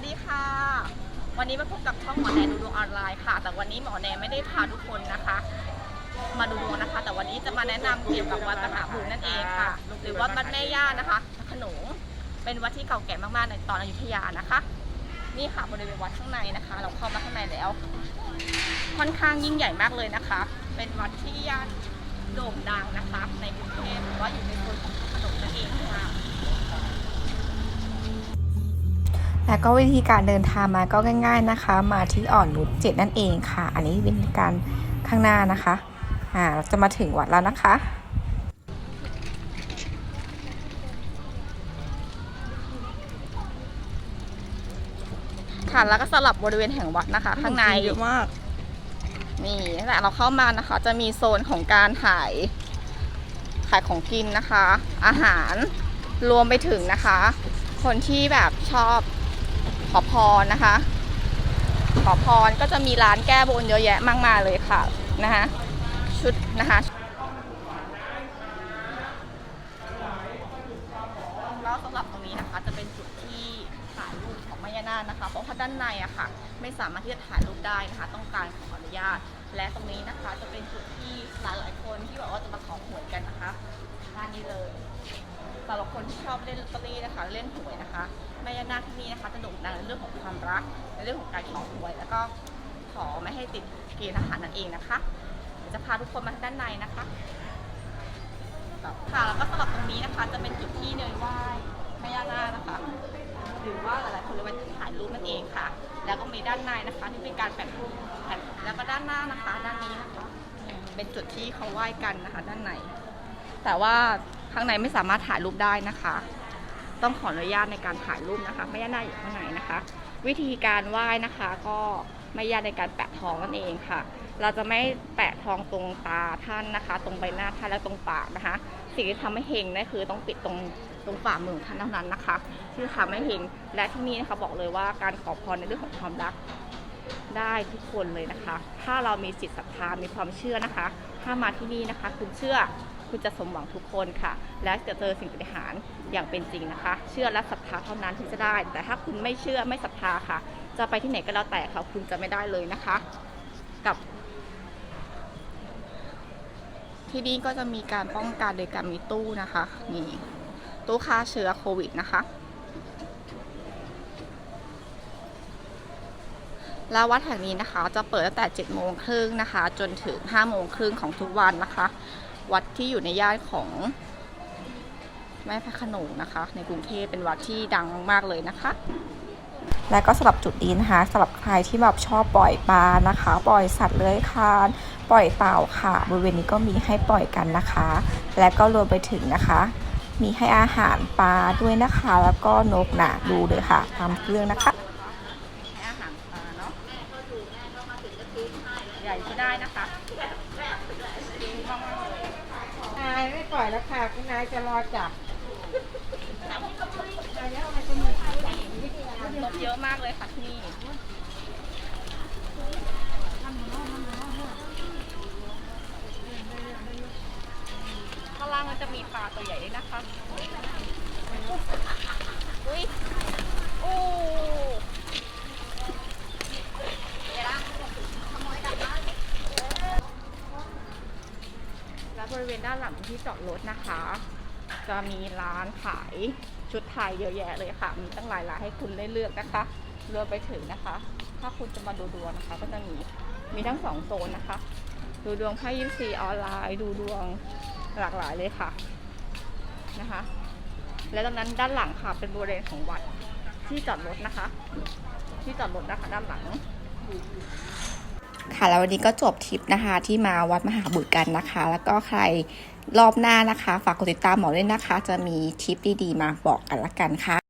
วัสดีค่ะ วันนี้มาพบกับช่องหมอแนนดูดวงออนไลน์ค่ะ แต่วันนี้หมอแนนไม่ได้พาทุกคนนะคะ มาดูดวงนะคะ แต่วันนี้จะมาแนะนำเกี่ยวกับวัดมหาบุญนั่นเองค่ะ หรือวัดบ้านแม่ย่านะคะขนงเป็นวัดที่เก่าแก่มากๆในตอนอยุธยานะคะ นี่ค่ะบริเวณวัดข้างในนะคะ เราเข้ามาข้างในแล้ว ค่อนข้างยิ่งใหญ่มากเลยนะคะ เป็นวัดที่ย่านโด่งดังนะคะ ในกรุงเทพหรือว่าอยู่ แล้วก็วิธีการเดินทางมาก็ง่าย ๆนะคะ มาที่อ่อนนุชเจ็ดนั่นเองค่ะ อันนี้เป็นการข้างหน้านะคะอ่าเราจะมาถึงวัดแล้วนะคะค่ะแล้วก็สลับบริเวณแห่งวัดนะคะ ข้างในเยอะมากนี่ตั้งแต่เราเข้ามานะคะ จะมีโซนของการขายขายของกินนะคะ อาหารรวมไปถึงนะคะ คนที่แบบชอบ ขอพรนะคะ ขอพรก็จะมีร้านแก้บนเยอะแยะมากมายเลยค่ะนะคะชุดนะคะแล้วสำหรับตรงนี้นะคะ จะเป็นจุดที่ถ่ายรูปของแม่ย่านาคนะคะ เพราะว่าด้านในอะค่ะ ไม่สามารถที่จะถ่ายรูปได้นะคะ ต้องการขออนุญาต และตรงนี้นะคะ จะเป็นจุดที่หลายๆคนที่แบบว่าจะมาขอหวยกันนะคะด้านนี้เลยสำหรับคนที่ชอบเล่นลอตเตอรี่นะคะ เล่นหวยนะคะแม่ย่านาคที่นี่นะคะจะโดังในเรื่องของความรัก ในเรื่องของการขอหวยแล้วก็ขอไม่ให้ติดเกณฑ์อาหารนั่นเองนะคะเดี๋ยวจะพาทุกคนมาด้านในนะคะค่ะแล้วก็สำหรับตรงนี้นะคะ จะเป็นจุดที่เดินไหว้แม่ย่านานะคะ หรือว่าหลายๆคนเลยไปถ่ายรูปนั่นเองค่ะ แล้วก็มีด้านในนะคะที่เป็นการแปะแปะแล้วก็ด้านหน้านะคะ ด้านนี้นะคะเป็นจุดที่เขาไหว้กันนะคะ ด้านในแต่ว่าข้างในไม่สามารถถ่ายรูปได้นะคะ ต้องขออนุญาตในการถ่ายรูปนะคะ ไม่ย่านาอยู่ข้างในนะคะ วิธีการไหว้นะคะก็ไม่ยากในการแปะทองนั่นเองค่ะ เราจะไม่แปะทองตรงตาท่านนะคะ ตรงใบหน้าท่านและตรงปากนะคะ สิ่งที่ทำให้เฮงนั่นคือต้องปิดตรงตรงฝ่ามือท่านเท่านั้นนะคะ ที่ทำให้เฮงและที่นี่นะคะบอกเลยว่าการขอพรในเรื่องของความรักได้ทุกคนเลยนะคะ ถ้าเรามีจิตศรัทธา มีความเชื่อนะคะ ถ้ามาที่นี่นะคะ คุณเชื่อ คุณจะสมหวังทุกคนค่ะ และจะเจอสิ่งปฏิหารอย่างเป็นจริงนะคะ เชื่อและศรัทธาเท่านั้นที่จะได้ แต่ถ้าคุณไม่เชื่อไม่ศรัทธาค่ะ จะไปที่ไหนก็แล้วแต่ค่ะคุณจะไม่ได้เลยนะคะ กับ ที่นี่ก็จะมีการป้องกันโดยการมีตู้นะคะนี่ตู้ฆ่าเชื้อโควิดนะคะแล้ววัดแห่งนี้นะคะจะเปิดตั้งแต่ 7 โมงครึ่งนะคะ จนถึง 5 โมงครึ่งของทุกวันนะคะ วัดที่อยู่ในย่านของแม่พระขนงนะคะ ในกรุงเทพเป็นวัดที่ดังมากๆเลยนะคะ และก็สำหรับจุดนี้นะคะสำหรับใครที่แบบชอบปล่อยปลานะคะ ปล่อยสัตว์เลื้อยคลาน ปล่อยเต่าค่ะ บริเวณนี้ก็มีให้ปล่อยกันนะคะ และก็รวมไปถึงนะคะ มีให้อาหารปลาด้วยนะคะ แล้วก็นกหนาดูเลยค่ะตามเรื่องนะคะ ให้อาหารปลาเนาะใหญ่ก็ได้นะคะดีมากๆเลย นายไม่ปล่อย แล้วค่ะคุณนายจะรอจับรถเยอะมากเลยค่ะที่นี่ข้างล่างมันจะมีปลาตัวใหญ่ด้วยนะคะ อุ้ยโอ้และบ ริเวณด้านหลังที่จอดรถนะคะ จะมีร้านขายชุดไทยเยอะแยะเลยค่ะ มีตั้งหลายร้านให้คุณได้เลือกนะคะรวมไปถึงนะคะ ถ้าคุณจะมาดูดวงนะคะ ก็จะมีมีทั้งสองโซนนะคะ ดูดวงไพ่ยิปซีออนไลน์ดูดวงหลากหลายเลยค่ะนะคะ และตรงนั้นด้านหลังค่ะเป็นบริเวณของวัดที่จอดรถนะคะ ที่จอดรถนะคะ ด้านหลัง ค่ะ แล้ววันนี้ก็จบทริปนะคะ ที่มาวัดมหาบุตรกันนะคะ แล้วก็ใครรอบหน้านะคะ ฝากกดติดตามหมอด้วยนะคะ จะมีทริปดีๆมาบอกกันละกันค่ะ